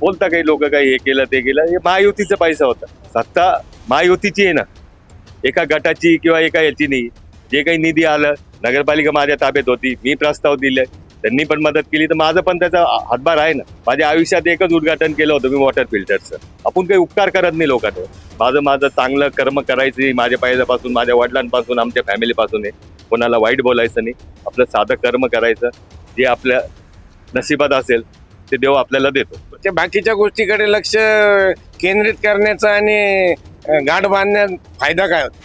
बोलता काही लोक काही हे केलं ते केलं. हे महायुतीचा पैसा होता. सत्ता महायुतीची आहे ना. एका गटाची किंवा एका याची नाही. जे काही निधी आलं नगरपालिका माझ्या ताब्यात होती मी प्रस्ताव दिले त्यांनी पण मदत केली. तर माझं पण त्याचा हातभार आहे ना. माझ्या आयुष्यात एकच उद्घाटन केलं होतं मी वॉटर फिल्टरचं आपण काही उपकार करत नाही लोकांवर. माझं माझं चांगलं कर्म करायचं माझ्या पहिल्यापासून माझ्या वडिलांपासून आमच्या फॅमिलीपासून आहे. कोणाला वाईट बोलायचं नाही. आपलं साधं कर्म करायचं. जे आपल्या नशिबात असेल ते देव आपल्याला देतो. ते बाकीच्या गोष्टीकडे लक्ष केंद्रित करण्याचा आणि गाठ बांधण्यात फायदा काय होतो?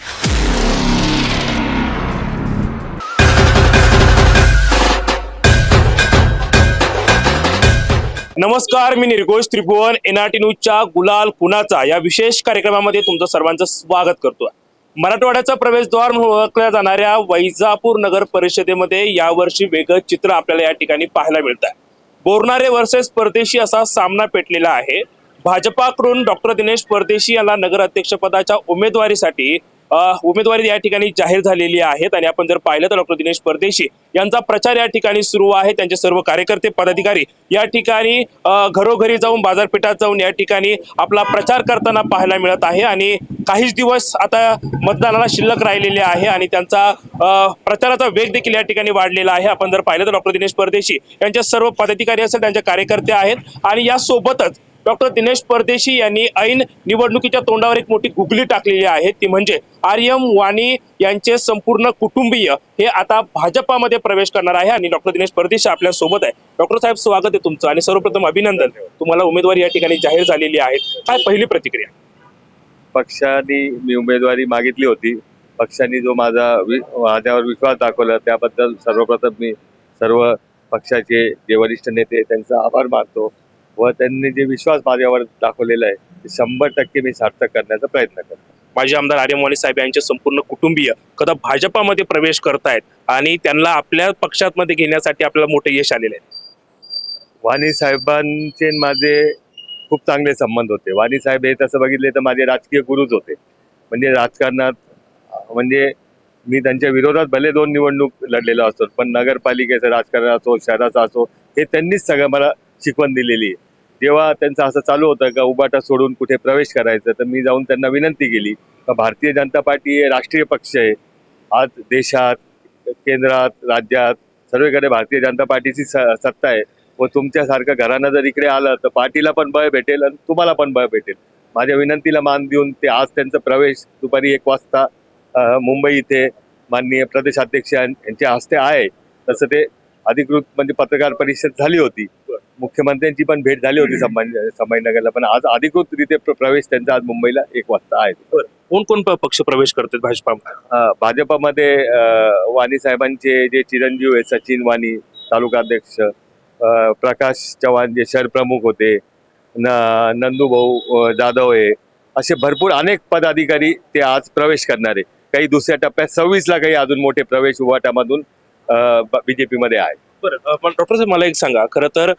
नमस्कार मी निर्घोष त्रिभुवन एनआरटी न्यूजच्या गुलाल कुणाचा या विशेष कार्यक्रमामध्ये तुमचं सर्वांचं स्वागत करतोय. मराठवाड्याचा प्रवेशद्वार म्हणून ओळखल्या जाणाऱ्या वैजापूर नगर परिषदेमध्ये यावर्षी वेगळं चित्र आपल्याला या ठिकाणी पाहायला मिळत आहे बोरणारे वर्सेस परदेशी असा सामना पेटलेला आहे. भाजपाकडून डॉक्टर दिनेश परदेशी यांना नगर अध्यक्षपदाच्या उमेदवारीसाठी उमेदवारी या ठिकाणी जाहीर झालेली आहेत. आणि आपण जर पाहिलं तर डॉक्टर दिनेश परदेशी यांचा प्रचार या ठिकाणी सुरू आहे. त्यांचे सर्व कार्यकर्ते पदाधिकारी या ठिकाणी घरोघरी जाऊन बाजारपेठात जाऊन या ठिकाणी आपला प्रचार करताना पाहायला मिळत आहे. आणि काहीच दिवस आता मतदानाला शिल्लक राहिलेले आहे आणि त्यांचा प्रचाराचा वेग देखील या ठिकाणी वाढलेला आहे. आपण जर पाहिलं तर डॉक्टर दिनेश परदेशी यांच्या सर्व पदाधिकारी असतात त्यांच्या कार्यकर्ते आहेत. आणि यासोबतच डॉक्टर दिनेश परदेशी यांनी ऐन निवडणुकीच्या तोंडावर एक मोठी गुगली टाकलेली आहे. ती म्हणजे आर्यम वाणी यांचे संपूर्ण कुटुंबीय हे आता भाजपामध्ये प्रवेश करणार आहे आणि डॉक्टर दिनेश परदेशी आपल्यासोबत आहे. डॉक्टर साहेब स्वागत आहे तुमचं आणि सर्वप्रथम अभिनंदन. तुम्हाला उमेदवारी या ठिकाणी जाहीर झालेली आहे. काय पहिली प्रतिक्रिया? पक्षाने मी उमेदवारी मागितली होती. पक्षाने जो माझा वि माझ्यावर विश्वास दाखवला त्याबद्दल सर्वप्रथम मी सर्व पक्षाचे जे वरिष्ठ नेते त्यांचा आभार मानतो. व त्यांनी जे विश्वास माझ्यावर दाखवलेला आहे ते शंभर टक्के मी सार्थक करण्याचा प्रयत्न करतो. माजी आमदार आर्यम वाणी साहेब यांचे संपूर्ण कुटुंबीय कदा भाजपामध्ये प्रवेश करतायत आणि त्यांना आपल्या पक्षामध्ये घेण्यासाठी आपल्याला मोठे यश आलेले आहे. वाणी साहेबांचे माझे खूप चांगले संबंध होते. वाणी साहेब हे तसं बघितले तर माझे राजकीय गुरुच होते. म्हणजे राजकारणात म्हणजे मी त्यांच्या विरोधात भले दोन निवडणूक लढलेलो असतो पण नगरपालिकेचं राजकारण असो शहराचं असो हे त्यांनीच सगळं मला शिकवण दिलेली आहे. जेव्हा त्यांचं असं चालू होतं का उबाटा सोडून कुठे प्रवेश करायचं तर मी जाऊन त्यांना विनंती केली का भारतीय जनता पार्टी हे राष्ट्रीय पक्ष आहे. आज देशात केंद्रात राज्यात सर्वीकडे भारतीय जनता पार्टीची स- सत्ता आहे. व तुमच्यासारखं घरानं जर इकडे आलं तर पार्टीला पण बळ भेटेल आणि तुम्हाला पण बळ भेटेल. माझ्या विनंतीला मान देऊन ते आज त्यांचा प्रवेश दुपारी एक वाजता मुंबई इथे माननीय प्रदेशाध्यक्ष यांच्या हस्ते आहे. तसं ते अधिकृत म्हणजे पत्रकार परिषद झाली होती. मुख्यमंत्र्यांची पण भेट झाली होती संभाजी संभाजीनगरला पण आज अधिकृतरित्या प्र- प्रवेश त्यांचा आज मुंबईला एक वाजता आहे. कोण कोण पक्ष प्रवेश करतात अ, भाजपामध्ये वाणी साहेबांचे जे चिरंजीव आहे सचिन वाणी तालुकाध्यक्ष प्रकाश चव्हाण जे शहर प्रमुख होते न नंदूभाऊ जाधव आहे असे भरपूर अनेक पदाधिकारी ते आज प्रवेश करणार. काही दुसऱ्या टप्प्यात सव्वीसला काही अजून मोठे प्रवेश उभाटामधून बीजेपी मध्ये आहे बरं. पण डॉक्टर साहेब मला एक सांगा. खरं तर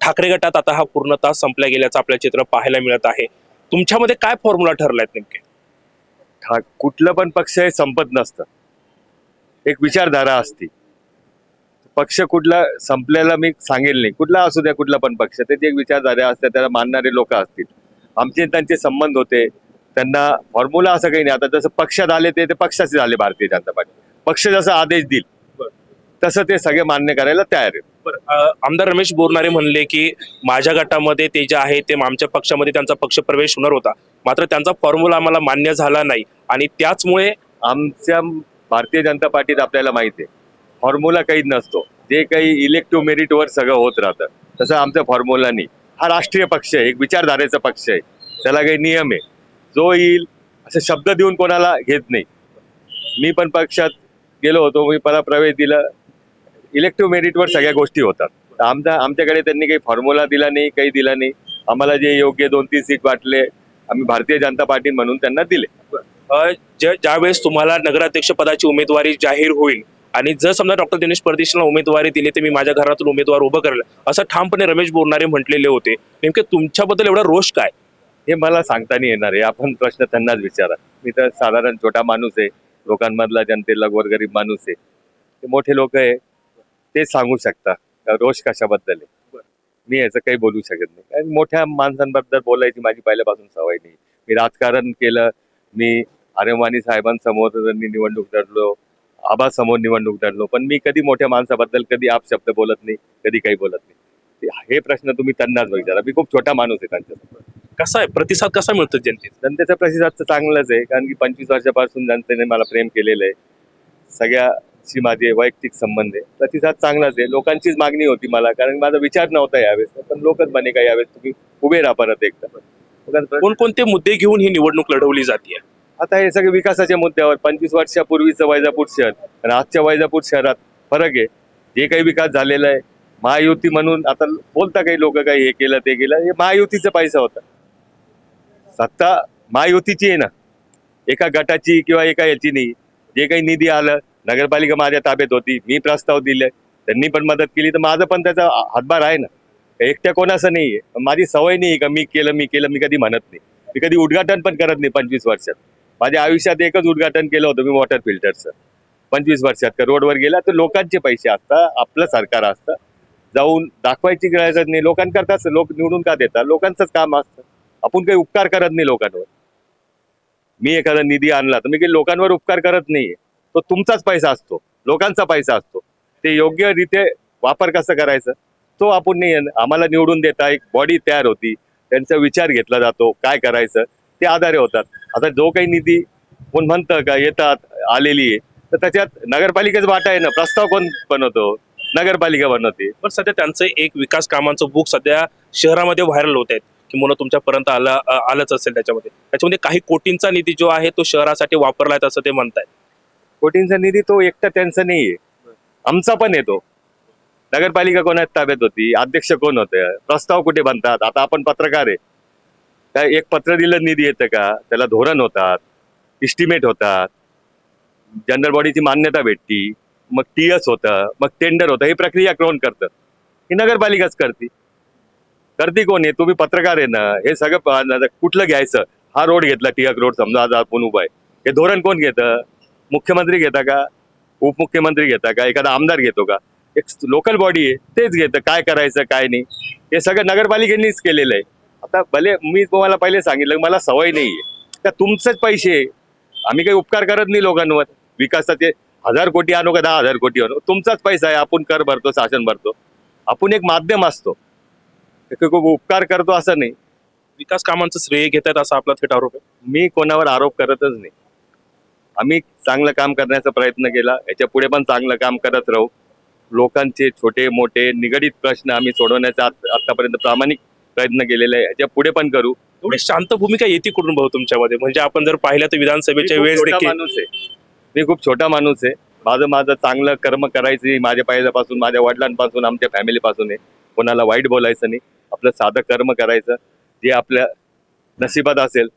ठाकरे गटात आता हा पूर्णतः संपला गेल्याचं आपल्या चित्र पाहायला मिळत आहे. तुमच्यामध्ये काय फॉर्म्युला ठरलाय नेमके? कुठलं पण पक्ष हे संपत नसतं. एक विचारधारा असते. पक्ष कुठला संपलेला मी सांगेल नाही. कुठला असू द्या कुठला पण पक्ष. त्याची एक विचारधारा असते त्याला मानणारे लोक असतील. आमचे त्यांचे संबंध होते. त्यांना फॉर्म्युला असं काही नाही. आता जसं पक्षात आले ते ते पक्षाचे झाले भारतीय जनता पार्टी. पक्ष जसा आदेश देईल तसं ते सगळे मान्य करायला तयार आहेत. आमदार रमेश बोरनारे म्हणले की माझ्या गटामध्ये ते जे आहे ते आमच्या पक्षामध्ये त्यांचा पक्ष प्रवेश होणार होता. मात्र त्यांचा फॉर्म्युला आम्हाला मान्य झाला नाही आणि त्याचमुळे आमच्या भारतीय जनता पार्टीत आपल्याला माहिती आहे. फॉर्म्युला काहीच नसतो. जे काही इलेक्टिव्ह मेरिटवर सगळं होत राहतं. तसं आमचा फॉर्म्युला नाही. हा राष्ट्रीय पक्ष आहे. एक विचारधारेचा पक्ष आहे. त्याला काही नियम आहे. जो येईल असं शब्द देऊन कोणाला घेत नाही. मी पण पक्षात गेलो होतो. मी मला प्रवेश दिला. इलेक्टिव्ह मेरिटवर सगळ्या गोष्टी होतात. तर आमच्या आमच्याकडे त्यांनी काही फॉर्म्युला दिला नाही काही दिला नाही. आम्हाला जे योग्य दोन तीन सीट वाटले आम्ही भारतीय जनता पार्टी म्हणून त्यांना दिले. ज्यावेळेस तुम्हाला नगराध्यक्ष पदाची उमेदवारी जाहीर होईल आणि जर समजा डॉक्टर दिनेश परदेशीला उमेदवारी दिली तर मी माझ्या घरातून उमेदवार उभं करेल. असं ठामपणे रमेश बोरणारे म्हटलेले होते. नेमके तुमच्याबद्दल एवढा रोष काय? हे मला सांगता नाही येणार आहे. आपण प्रश्न त्यांनाच विचारा. मी तर साधारण छोटा माणूस आहे. लोकांमधला जनतेला गोरगरीब माणूस आहे. ते मोठे लोक आहे. ते सांगू शकता. रोष कशाबद्दल आहे? मी याचं काही बोलू शकत नाही. कारण मोठ्या माणसांबद्दल बोलायची माझी पहिल्यापासून सवय नाही. मी राजकारण केलं. मी आरेमानी साहेबांसमोर मी निवडणूक लढलो आबासमोर निवडणूक लढलो पण मी कधी मोठ्या माणसाबद्दल कधी आप शब्द बोलत नाही कधी काही बोलत नाही. हे प्रश्न तुम्ही त्यांनाच विचारा मी खूप छोटा माणूस आहे त्यांच्यासमोर. कसा आहे? प्रतिसाद कसा मिळतो जनतेत? जनतेचा प्रतिसाद तर चांगलाच आहे. कारण की पंचवीस वर्षापासून जनतेने मला प्रेम केलेलं आहे. सगळ्याशी माझे वैयक्तिक संबंध आहे. प्रतिसाद चांगलाच आहे. लोकांचीच मागणी होती मला कारण माझा विचार नव्हता यावेळेस. पण लोकच म्हणे का यावेळेस तुम्ही उभे राहा परत एकदा. कोणकोणते मुद्दे घेऊन ही निवडणूक लढवली जाते? आता हे सगळे विकासाच्या मुद्द्यावर पंचवीस वर्षापूर्वीचं वैजापूर शहर आणि आजच्या वैजापूर शहरात फरक आहे. जे काही विकास झालेला आहे महायुती म्हणून आता बोलता काही लोक काही हे केलं ते केलं. हे महायुतीचा पैसा होता. सत्ता महायुतीची आहे ना. एका गटाची किंवा एका याची नाही. जे काही निधी आलं नगरपालिका माझ्या ताब्यात होती मी प्रस्ताव दिले. त्यांनी पण मदत केली तर माझं पण त्याचा हातभार आहे ना. एकट्या कोणाचं नाही आहे माझी सवय नाही का मी केलं मी केलं मी कधी म्हणत नाही. मी कधी उद्घाटन पण करत नाही पंचवीस वर्षात. माझ्या आयुष्यात एकच उद्घाटन केलं होतं मी वॉटर फिल्टरचं पंचवीस वर्षात का रोडवर गेला तर लोकांचे पैसे असतात आपलं सरकार असतं. जाऊन दाखवायची गरज नाही. लोकांकरताच लोक निवडून का देतात? लोकांचंच काम असतं. आपण काही उपकार करत नाही लोकांवर. मी एखादा निधी आणला तर मी काही लोकांवर उपकार करत नाहीये. तो तुमचाच पैसा असतो. लोकांचा पैसा असतो. ते योग्य रीते वापर कसं करायचं? तो आपण नाही आम्हाला निवडून देता. एक बॉडी तयार होती. त्यांचा विचार घेतला जातो. काय करायचं? ते आधारे होतात. आता जो काही निधी कोण म्हणतं का येतात आलेली आहे तर त्याच्यात नगरपालिकेच वाटा आहे ना. प्रस्ताव कोण बनवतो? नगरपालिका बनवते. पण सध्या त्यांचं एक विकास कामांचं बुक सध्या शहरामध्ये व्हायरल होत आहेत. की म्हणून तुमच्यापर्यंत आला आलंच असेल त्याच्यामध्ये. त्याच्यामध्ये काही कोटींचा निधी जो आहे तो शहरासाठी वापरला आहे असं ते म्हणतायत. कोटींचा निधी तो एकटा त्यांचा नाहीये. आमचा पण येतो नगरपालिका कोणाच्या ताब्यात होती? अध्यक्ष कोण होते? प्रस्ताव कुठे बनतात? आता आपण पत्रकार आहे. काय एक पत्र दिलं निधी येतं का? त्याला धोरण होतात इस्टिमेट होतात. जनरल बॉडीची मान्यता भेटती. मग टी एस होतं मग टेंडर होतं. ही प्रक्रिया कोण करतं? ही नगरपालिकाच करते. करते कोण आहे? तुम्ही पत्रकार आहे ना हे सगळं कुठलं घ्यायचं? हा रोड घेतला टिळक रोड समजा आज आपण उभा आहे. हे धोरण कोण घेतं? मुख्यमंत्री घेता का? उपमुख्यमंत्री घेता का? एखादा आमदार घेतो का? एक लोकल बॉडी आहे तेच घेतं. काय करायचं काय नाही. हे सगळं नगरपालिकेनीच केलेलं आहे. आता भले मी तुम्हाला पहिले सांगितलं मला सवय नाही आहे का तुमचेच पैसे आहे. आम्ही काही उपकार करत नाही लोकांवर. विकासाचे हजार कोटी आणू का दहा हजार कोटी आणू? तुमचाच पैसा आहे. आपण कर भरतो शासन भरतो. आपण एक माध्यम असतो. एक खूप उपकार करतो असं नाही. विकास कामांचं श्रेय घेत आहेत असा आपला थेट आरोप आहे. मी कोणावर आरोप करतच नाही. आम्ही चांगलं काम करण्याचा प्रयत्न केला. याच्यापुढे पण चांगलं काम करत राहू. लोकांचे छोटे मोठे निगडीत प्रश्न आम्ही सोडवण्याचा आत- आतापर्यंत प्रामाणिक प्रयत्न केलेला आहे. याच्यापुढे पण करू. एवढी शांत भूमिका येते कुठून भाऊ तुमच्यामध्ये? म्हणजे आपण जर पाहिलं तर विधानसभेच्या वेळेस माणूस आहे. मी खूप छोटा माणूस आहे. माझं माझं चांगलं कर्म करायची माझ्या पहिल्यापासून माझ्या वडिलांपासून आमच्या फॅमिलीपासून आहे. कोणाला वाईट बोलायचं नाही. आपलं साधं कर्म करायचं. जे आपल्या नशिबात असेल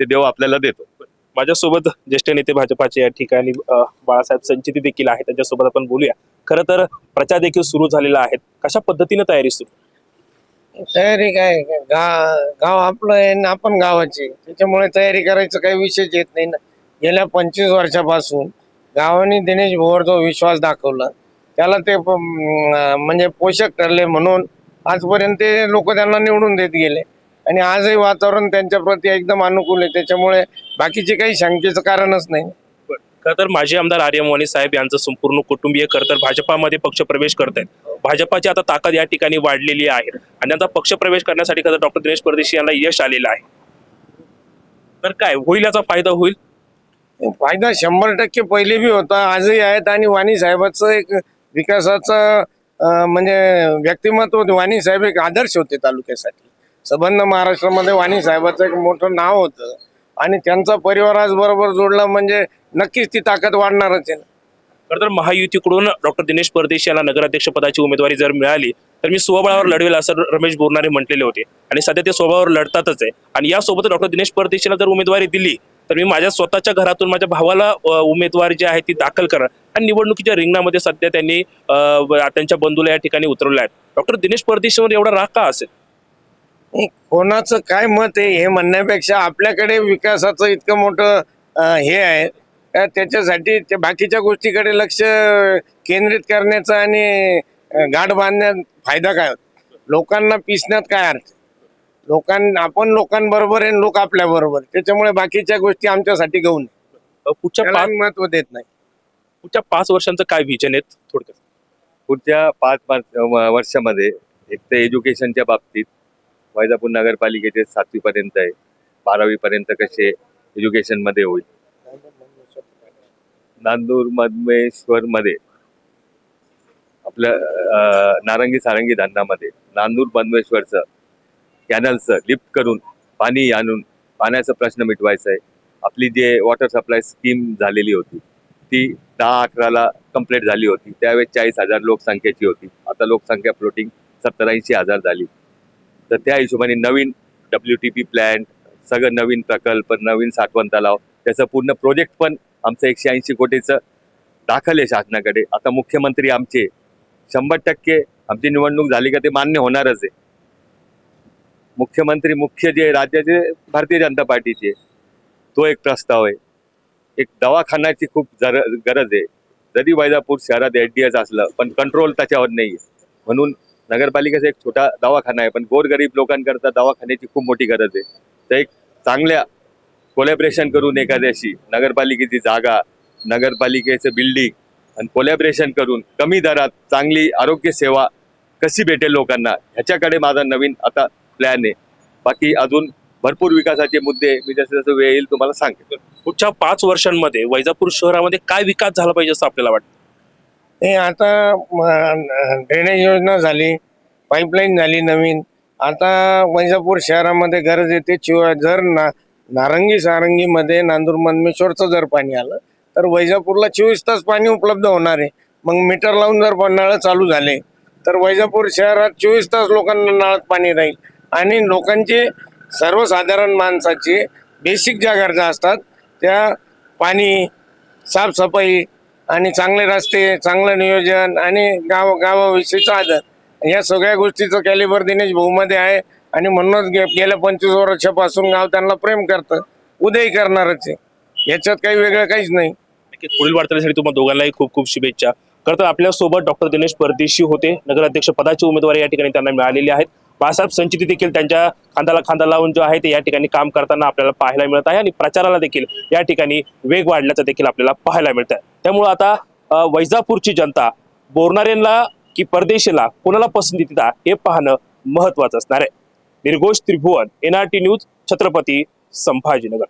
ते देव आपल्याला देतो. माझ्यासोबत ज्येष्ठ नेते भाजपाचे या ठिकाणी बाळासाहेब संचिती देखील आहेत. त्यांच्यासोबत आपण बोलूया. खरं तर प्रचार देखील सुरू झालेला आहे. कशा पद्धतीने तयारी सुरू? तयारी काय? गा गाव आपलं आहे आपण गावाचे. त्याच्यामुळे तयारी करायचं काही विषयच येत नाही. ना गेल्या पंचवीस वर्षापासून गावाने दिनेश भोवर जो विश्वास दाखवला त्याला ते म्हणजे पोषक ठरले म्हणून आजपर्यंत ते लोक त्यांना निवडून देत गेले. आणि आजही वातावरण त्यांच्या प्रती एकदम अनुकूल आहे. त्याच्यामुळे बाकीचे काही शंकेचं कारणच नाही. खरं तर माजी आमदार आर्य मोहने साहेब यांचं संपूर्ण कुटुंबीय खरं तर भाजपामध्ये पक्षप्रवेश करत आहेत भाजपाची आता ताकद या ठिकाणी वाढलेली आहे. आणि आता पक्षप्रवेश करण्यासाठी खरं डॉक्टर दिनेश परदेशी यांना यश आलेलं आहे. तर काय होईल याचा फायदा होईल? फायदा शंभर टक्के पहिले बी होता आजही आहेत. आणि वाणी साहेबाचं एक विकासाचं म्हणजे व्यक्तिमत्व. वाणी साहेब एक आदर्श होते तालुक्यासाठी. संबंध महाराष्ट्रामध्ये वाणी साहेबाचं एक मोठं नाव होतं. आणि त्यांचा परिवार आज बरोबर जोडला म्हणजे नक्कीच ती ताकद वाढणारच आहे. खरं तर महायुतीकडून डॉक्टर दिनेश परदेश यांना नगराध्यक्ष पदाची उमेदवारी जर मिळाली तर मी स्वबळावर लढवेल असं रमेश बोरणारे म्हटलेले होते. आणि सध्या ते स्वबळावर लढतातच आहे. आणि यासोबत डॉक्टर दिनेश परदेशीला जर उमेदवारी दिली तर मी माझ्या स्वतःच्या घरातून माझ्या भावाला उमेदवारी जी आहे ती दाखल करणार. आणि निवडणुकीच्या रिंगणामध्ये सध्या त्यांनी त्यांच्या बंधूला या ठिकाणी उतरवल्या आहेत. डॉक्टर दिनेश परदेशीवर एवढा राग का असेल? कोणाचं काय मत आहे हे म्हणण्यापेक्षा आपल्याकडे विकासाचं इतकं मोठं हे आहे. का त्याच्यासाठी ते बाकीच्या गोष्टीकडे लक्ष केंद्रित करण्याचं आणि गाठ बांधण्यात फायदा काय होतो? लोकांना पिसण्यात काय अर्थ लोकां आपण लोकांबरोबर आहे आणि लोक आपल्या बरोबर त्याच्यामुळे बाकीच्या गोष्टी आमच्यासाठी घेऊन पुढच्या महत्त्व देत नाही. पुढच्या पाच वर्षांचं काय विजन आहेत थोडक्यात? पुढच्या पाच वर्षामध्ये एक तर एज्युकेशनच्या बाबतीत वैजापूर नगरपालिकेचे सातवी पर्यंत आहे. बारावी पर्यंत कसे एज्युकेशनमध्ये होईल. नांदूर मधमेश्वर मध्ये आपलं नारंगी सारंगी धरणामध्ये. नांदूर मधमेश्वरचं कॅनलचं लिफ्ट करून पाणी आणून पाण्याचा प्रश्न मिटवायचा आहे. आपली जे वॉटर सप्लाय स्कीम झालेली होती ती दहा अकराला कंप्लीट झाली होती. त्यावेळेस चाळीस हजार लोकसंख्येची होती. आता लोकसंख्या फ्लोटिंग सत्तर ऐंशी हजार झाली. तर त्या हिशोबाने नवीन डब्ल्यू टी पी प्लॅन्ट सगळं नवीन प्रकल्प नवीन साठवण तलाव त्याचं पूर्ण प्रोजेक्ट पण आमचं एकशे ऐंशी कोटीचं दाखल आहे शासनाकडे. आता मुख्यमंत्री आमचे शंभर टक्के आमची निवडणूक झाली का ते मान्य होणारच आहे. मुख्यमंत्री मुख्य जे राज्याचे भारतीय जनता पार्टीचे तो एक प्रस्ताव आहे. एक दवाखान्याची खूप जर गरज आहे. जरी वैजापूर शहरात एच डी एस असलं पण कंट्रोल त्याच्यावर नाही आहे म्हणून नगरपालिकेचा एक छोटा दवाखाना आहे पण गोरगरीब लोकांकरता दवाखान्याची खूप मोठी गरज आहे. तर एक चांगल्या कोलॅबरेशन करून एखाद्याशी नगरपालिकेची जागा नगरपालिकेचं बिल्डिंग आणि कोलॅबरेशन करून कमी दरात चांगली आरोग्य सेवा कशी भेटेल लोकांना ह्याच्याकडे माझा नवीन आता प्लॅन आहे. बाकी अजून भरपूर विकासाचे मुद्दे मी जसं जसं वेळ येईल तुम्हाला सांगितलं पुढच्या पाच वर्षांमध्ये वैजापूर शहरामध्ये काय विकास झाला पाहिजे असं आपल्याला वाटतं? हे आता ड्रेनेज योजना झाली पाईपलाईन झाली नवीन. आता वैजापूर शहरामध्ये गरज येते चिव जर ना नारंगी सारंगीमध्ये नांदूर मनमेश्वरचं जर पाणी आलं तर वैजापूरला चोवीस तास पाणी उपलब्ध होणार आहे. मग मीटर लावून जर नळं नळ चालू झाले तर वैजापूर शहरात चोवीस तास लोकांना नळात पाणी राहील. आणि लोकांचे सर्वसाधारण माणसाचे बेसिक ज्या गरजा असतात त्या पाणी साफसफाई आणि चांगले रस्ते चांगलं नियोजन आणि गाव गावाविषयीचा आदर. या सगळ्या गोष्टीचं कॅलिबर दिनेश भाऊमध्ये आहे. आणि म्हणूनच गे- गेल्या पंचवीस वर्षापासून गाव त्यांना प्रेम करतं. उदयही करणारच आहे. याच्यात काही वेगळं काहीच नाही. पुढील वाटण्यासाठी तुम्हाला दोघांनाही खूप खूप शुभेच्छा. खरं तर आपल्यासोबत डॉक्टर दिनेश परदेशी होते. नगराध्यक्ष पदाची उमेदवारी या ठिकाणी त्यांना मिळालेली आहेत. बाळासाहेब संचिती देखील त्यांच्या खांदाला खांदा लावून जो आहे ते या ठिकाणी काम करताना आपल्याला पाहायला मिळत आहे आणि प्रचाराला देखील या ठिकाणी वेग वाढल्याचं देखील आपल्याला पाहायला मिळत आहे त्यामुळं आता वैजापूरची जनता बोरणाऱ्यांना की परदेशीला कोणाला पसंती देता हे पाहणं महत्वाचं असणार आहे. Nirghosh Tribhuvan NRT news Chhatrapati Sambhajinagar.